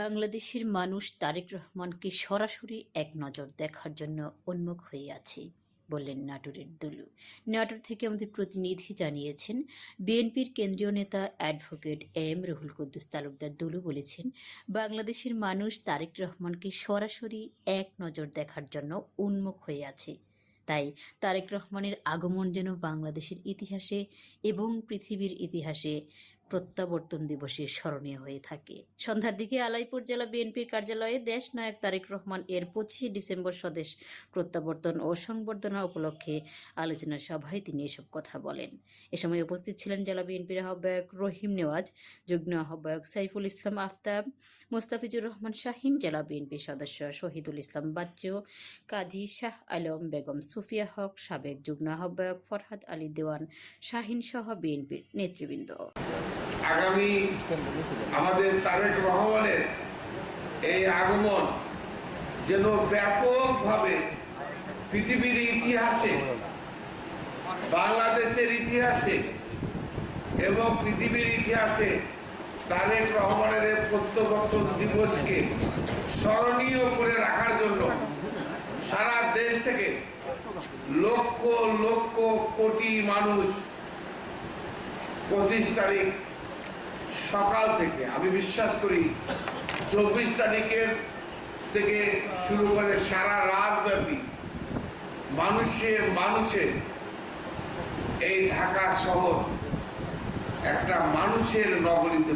বাংলাদেশের মানুষ তারেক রহমানকে সরাসরি এক নজর দেখার জন্য উন্মুখ হয়ে আছে, বললেন নাটোরের দুলু। নাটোর থেকে আমাদের প্রতিনিধি জানিয়েছেন, বিএনপির কেন্দ্রীয় নেতা অ্যাডভোকেট এম রহুল কুদ্দুস তালুকদার দুলু বলেছেন, বাংলাদেশের মানুষ তারেক রহমানকে সরাসরি এক নজর দেখার জন্য উন্মুখ হয়ে আছে। তাই তারেক রহমানের আগমন যেন বাংলাদেশের ইতিহাসে এবং পৃথিবীর ইতিহাসে প্রত্যাবর্তন দিবসে স্মরণীয় হয়ে থাকে। সন্ধ্যার দিকে আলাইপুর জেলা বিএনপির কার্যালয়ে দেশ নায়ক তারেক রহমান এর পঁচিশে ডিসেম্বর স্বদেশ প্রত্যাবর্তন ও সংবর্ধনা উপলক্ষে আলোচনা সভায় তিনি এসব কথা বলেন। এ সময় উপস্থিত ছিলেন জেলা বিএনপির আহ্বায়ক রহিম নেওয়াজ, যুগ্ম আহ্বায়ক সাইফুল ইসলাম আফতাব, মোস্তাফিজুর রহমান শাহিন জেলা বিএনপির সদস্য শহীদুল ইসলাম বাচ্চু, কাজী শাহ আলম বেগম সুফিয়া হক, সাবেক যুগ্ম আহ্বায়ক ফরহাদ আলী দেওয়ান শাহিন সহ বিএনপির নেতৃবৃন্দ। আগামী আমাদের তারেক রহমানের এই আগমন যেন ব্যাপকভাবে পৃথিবীর ইতিহাসে, বাংলাদেশের ইতিহাসে এবং পৃথিবীর ইতিহাসে তারেক রহমানের প্রত্যাবর্তন দিবসকে স্মরণীয় করে রাখার জন্য সারা দেশ থেকে লক্ষ লক্ষ কোটি মানুষ পঁচিশ তারিখ সকাল থেকে, আমি বিশ্বাস করি চব্বিশ তারিখের থেকে শুরু করে সারা রাত ব্যাপী মানুষে মানুষে এই ঢাকা শহর একটা মানুষের নগরীতে।